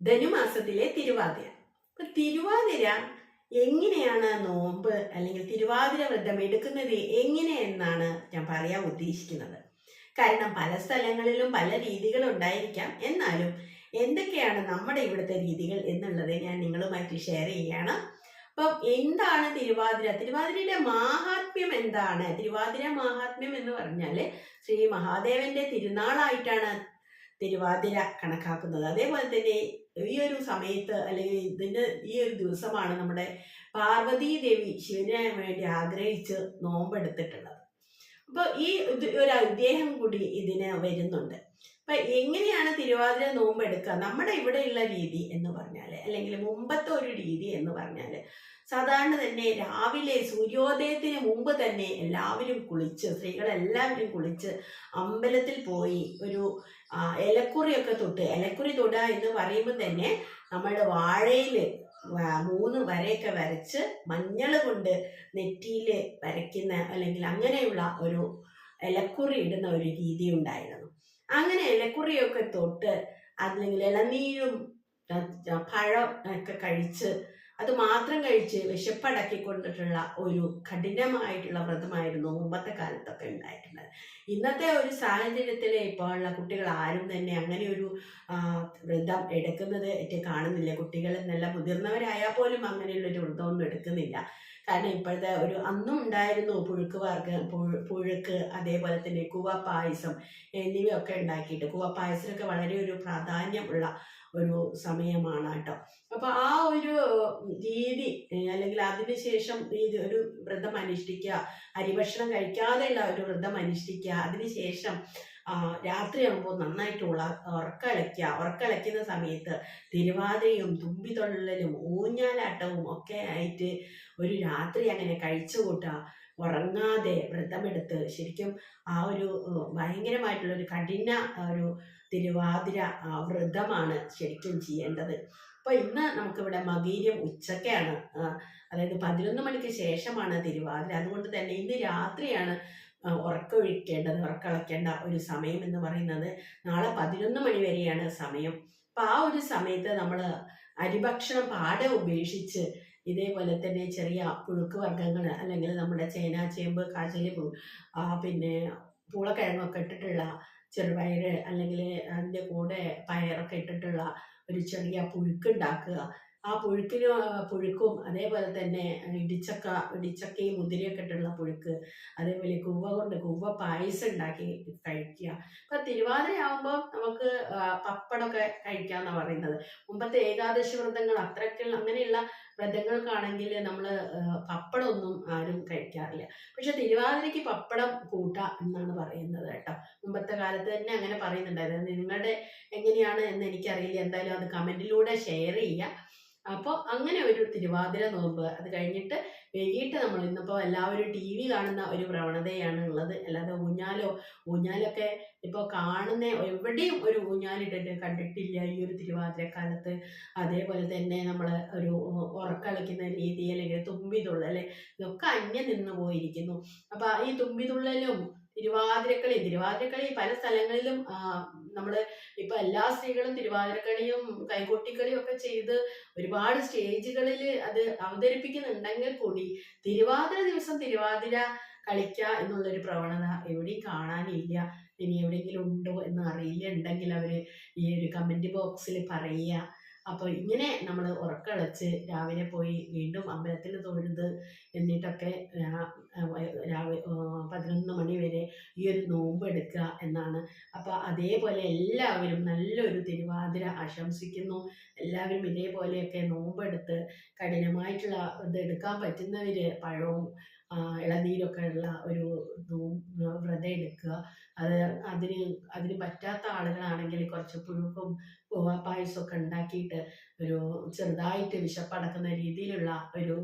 ധനുമാസത്തിലെ തിരുവാതിര. അപ്പൊ തിരുവാതിര എങ്ങനെയാണ് നോമ്പ് അല്ലെങ്കിൽ തിരുവാതിര വ്രതം എടുക്കുന്നത്? എങ്ങനെയെന്നാണ് ഞാൻ പറയാൻ ഉദ്ദേശിക്കുന്നത്. കാരണം പല സ്ഥലങ്ങളിലും പല രീതികൾ ഉണ്ടായിരിക്കാം. എന്നാലും എന്തൊക്കെയാണ് നമ്മുടെ ഇവിടുത്തെ രീതികൾ എന്നുള്ളത് ഞാൻ നിങ്ങളുമായിട്ട് ഷെയർ ചെയ്യാണ് അപ്പം എന്താണ് തിരുവാതിര? തിരുവാതിരയുടെ മാഹാത്മ്യം എന്താണ്? തിരുവാതിര മാഹാത്മ്യം എന്ന് പറഞ്ഞാൽ ശ്രീ മഹാദേവന്റെ തിരുനാളായിട്ടാണ് തിരുവാതിര കണക്കാക്കുന്നത് അതേപോലെ തന്നെ ഈ ഒരു സമയത്ത് അല്ലെങ്കിൽ ഇതിന് ഈ ഒരു ദിവസമാണ് നമ്മുടെ പാർവതീ ദേവി ശിവനെ വേണ്ടി ആഗ്രഹിച്ച് നോമ്പെടുത്തിട്ടുള്ളത്. അപ്പോൾ ഈ ഒരു ഐതിഹ്യം കൂടി ഇതിന് വരുന്നുണ്ട്. അപ്പൊ എങ്ങനെയാണ് തിരുവാതിര നോമ്പെടുക്കുക? നമ്മുടെ ഇവിടെയുള്ള രീതി എന്ന് പറഞ്ഞാൽ അല്ലെങ്കിൽ മുമ്പത്തെ ഒരു രീതി എന്ന് പറഞ്ഞാൽ സാധാരണ തന്നെ രാവിലെ സൂര്യോദയത്തിന് മുമ്പ് തന്നെ എല്ലാവരും കുളിച്ച് സ്ത്രീകളെല്ലാവരും കുളിച്ച് അമ്പലത്തിൽ പോയി ഒരു ഇലക്കുറിയൊക്കെ തൊട്ട് ഇലക്കുറി തൊട എന്ന് പറയുമ്പോൾ തന്നെ നമ്മുടെ വാഴയിൽ മൂന്ന് വരയൊക്കെ വരച്ച് മഞ്ഞൾ കൊണ്ട് നെറ്റിയിൽ വരയ്ക്കുന്ന അല്ലെങ്കിൽ അങ്ങനെയുള്ള ഒരു ഇലക്കുറി ഇടുന്ന ഒരു രീതി ഉണ്ടായിരുന്നു. അങ്ങനെ ഇലക്കുറിയൊക്കെ തൊട്ട് അല്ലെങ്കിൽ ഇളനീരും പഴം ഒക്കെ കഴിച്ച് അത് മാത്രം കഴിച്ച് വിശപ്പടക്കിക്കൊണ്ടിട്ടുള്ള ഒരു കഠിനമായിട്ടുള്ള വ്രതമായിരുന്നു മുമ്പത്തെ കാലത്തൊക്കെ ഉണ്ടായിട്ടുള്ളത് ഇന്നത്തെ ഒരു സാഹചര്യത്തിൽ ഇപ്പോൾ ഉള്ള കുട്ടികൾ ആരും തന്നെ അങ്ങനെ ഒരു വ്രതം എടുക്കുന്നത് കാണുന്നില്ല. കുട്ടികൾ നല്ല മുതിർന്നവരായാൽ പോലും അങ്ങനെയുള്ള ഒരു വ്രതമൊന്നും എടുക്കുന്നില്ല. കാരണം ഇപ്പോഴത്തെ ഒരു അന്നും ഉണ്ടായിരുന്നു പുഴുക്ക് വർഗ പുഴു- പുഴുക്ക് അതേപോലെ തന്നെ കുവ പായസം എന്നിവയൊക്കെ ഉണ്ടാക്കിയിട്ട് കുവ പായസത്തിനൊക്കെ വളരെ ഒരു പ്രാധാന്യമുള്ള ഒരു സമയമാണ് കേട്ടോ. അപ്പൊ ആ ഒരു രീതി അല്ലെങ്കിൽ അതിനുശേഷം ഈ ഒരു വ്രതം അനുഷ്ഠിക്കുക അരിഭക്ഷണം കഴിക്കാതെയുള്ള ഒരു വ്രതം അനുഷ്ഠിക്കുക അതിനുശേഷം രാത്രിയാകുമ്പോൾ നന്നായിട്ട് ഉള ഉറക്കളയ്ക്കുക ഉറക്കളയ്ക്കുന്ന സമയത്ത് തിരുവാതിരയും തുമ്പിതൊള്ളലും ഊഞ്ഞാലാട്ടവും ഒക്കെ ആയിട്ട് ഒരു രാത്രി അങ്ങനെ കഴിച്ചു കൂട്ടുക. ഉറങ്ങാതെ വ്രതമെടുത്ത് ശരിക്കും ആ ഒരു ഭയങ്കരമായിട്ടുള്ള ഒരു കഠിന ഒരു തിരുവാതിര വ്രതമാണ് ശരിക്കും ചെയ്യേണ്ടത്. അപ്പോൾ ഇന്ന് നമുക്കിവിടെ മകീര്യം ഉച്ചക്കാണ് ആ, അതായത് പതിനൊന്ന് മണിക്ക് ശേഷമാണ് തിരുവാതിര. അതുകൊണ്ട് തന്നെ ഇന്ന് രാത്രിയാണ് ഉറക്കമൊഴിക്കേണ്ടത് ഉറക്കളയ്ക്കേണ്ട ഒരു സമയം എന്ന് പറയുന്നത്. നാളെ പതിനൊന്ന് മണി വരെയാണ് സമയം. അപ്പം ആ ഒരു സമയത്ത് നമ്മൾ അരിഭക്ഷണം പാടെ ഉപേക്ഷിച്ച് ഇതേപോലെ തന്നെ ചെറിയ പുഴുക്ക് വർഗങ്ങൾ അല്ലെങ്കിൽ നമ്മുടെ ചേന ചേമ്പ് ആ, പിന്നെ പൂളക്കിഴങ്ങൊക്കെ ഇട്ടിട്ടുള്ള ചെറുപയർ അല്ലെങ്കിൽ അതിന്റെ കൂടെ പയറൊക്കെ ഇട്ടിട്ടുള്ള ഒരു ചെറിയ പുഴുക്ക് ഉണ്ടാക്കുക. ആ പുഴുക്കിന് പുഴുക്കും അതേപോലെ തന്നെ ഇടിച്ചക്ക ഇടിച്ചക്കയും മുതിരയൊക്കെ ഇട്ടുള്ള പുഴുക്ക് അതേപോലെ കുവ്വ കൊണ്ട് കുവ്വ പായസം ഉണ്ടാക്കി കഴിക്കുക. തിരുവാതിര തിരുവാതിരയാകുമ്പോൾ നമുക്ക് പപ്പടമൊക്കെ കഴിക്കാന്നാ പറയുന്നത്. മുമ്പത്തെ ഏകാദശി വ്രതങ്ങൾ അത്രയ്ക്കുള്ള അങ്ങനെയുള്ള വ്രതങ്ങൾക്കാണെങ്കിൽ നമ്മൾ പപ്പടമൊന്നും ആരും കഴിക്കാറില്ല. പക്ഷെ തിരുവാതിരയ്ക്ക് പപ്പടം കൂട്ട എന്നാണ് പറയുന്നത് കേട്ടോ. മുമ്പത്തെ കാലത്ത് തന്നെ അങ്ങനെ പറയുന്നുണ്ടായിരുന്നു. നിങ്ങളുടെ എങ്ങനെയാണ് എന്ന് എനിക്കറിയില്ല. എന്തായാലും അത് കമന്റിലൂടെ ഷെയർ ചെയ്യുക. അപ്പോൾ അങ്ങനെ ഒരു തിരുവാതിര നോമ്പ് അത് കഴിഞ്ഞിട്ട് വൈകിട്ട് നമ്മൾ ഇന്നിപ്പോൾ എല്ലാവരും ടി വി കാണുന്ന ഒരു പ്രവണതയാണ് ഉള്ളത്. അല്ലാതെ ഊഞ്ഞാലോ ഊഞ്ഞാലൊക്കെ ഇപ്പോൾ കാണുന്ന എവിടെയും ഒരു ഊഞ്ഞാലിട്ടിട്ട് കണ്ടിട്ടില്ല ഈ ഒരു തിരുവാതിരക്കാലത്ത്. അതേപോലെ തന്നെ നമ്മൾ ഒരു ഉറക്കളിക്കുന്ന രീതി അല്ലെങ്കിൽ തുമ്പിതുള്ളൽ ഇതൊക്കെ അന്യം നിന്ന് പോയിരിക്കുന്നു. അപ്പോൾ ഈ തുമ്പിതുള്ളലും തിരുവാതിരക്കളി. തിരുവാതിരക്കളി പല സ്ഥലങ്ങളിലും നമ്മൾ ഇപ്പൊ എല്ലാ സ്ത്രീകളും തിരുവാതിരക്കളിയും കൈകൊട്ടിക്കളിയും ഒക്കെ ചെയ്ത് ഒരുപാട് സ്റ്റേജുകളിൽ അത് അവതരിപ്പിക്കുന്നുണ്ടെങ്കിൽ കൂടി തിരുവാതിര ദിവസം തിരുവാതിര കളിക്കുക എന്നുള്ളൊരു പ്രവണത എവിടെയും കാണാനില്ല. ഇനി എവിടെയെങ്കിലും ഉണ്ടോ എന്ന് അറിയില്ല. ഉണ്ടെങ്കിൽ അവർ ഈ ഒരു കമന്റ് ബോക്സിൽ പറയുക. അപ്പോൾ ഇങ്ങനെ നമ്മൾ ഉറക്കളച്ച് രാവിലെ പോയി വീണ്ടും അമ്പലത്തിൽ തൊഴുത് എന്നിട്ടൊക്കെ രാവിലെ പതിനൊന്ന് മണി വരെ ഈ ഒരു നോമ്പ് എടുക്കുക എന്നാണ്. അപ്പോൾ അതേപോലെ എല്ലാവരും നല്ലൊരു തിരുവാതിര ആശംസിക്കുന്നു. എല്ലാവരും ഇതേപോലെയൊക്കെ നോമ്പെടുത്ത് കഠിനമായിട്ടുള്ള ഇത് എടുക്കാൻ പറ്റുന്നവർ പഴവും ഇളനീരൊക്കെ ഉള്ള ഒരു വ്രതം എടുക്കുക. അത് അതിന് അതിന് പറ്റാത്ത ആളുകളാണെങ്കിൽ കുറച്ച് പുഴുക്കും പായസമൊക്കെ ഉണ്ടാക്കിയിട്ട് ഒരു ചെറുതായിട്ട് വിശപ്പടക്കുന്ന രീതിയിലുള്ള ഒരു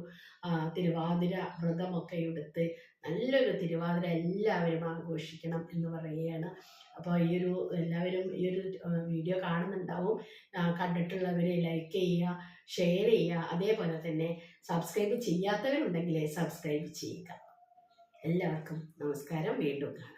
തിരുവാതിര വ്രതമൊക്കെ എടുത്ത് നല്ലൊരു തിരുവാതിര എല്ലാവരും ആഘോഷിക്കണം എന്ന് പറയുകയാണ്. അപ്പോൾ ഈ ഒരു എല്ലാവരും ഈ ഒരു വീഡിയോ കാണുന്നുണ്ടാവും. കണ്ടിട്ടുള്ളവർ ലൈക്ക് ചെയ്യുക. ഷെയർ ചെയ്യുക. അതേപോലെ തന്നെ സബ്സ്ക്രൈബ് ചെയ്യാത്തവരുണ്ടെങ്കിൽ സബ്സ്ക്രൈബ് ചെയ്യുക. എല്ലാവർക്കും നമസ്കാരം. വീണ്ടും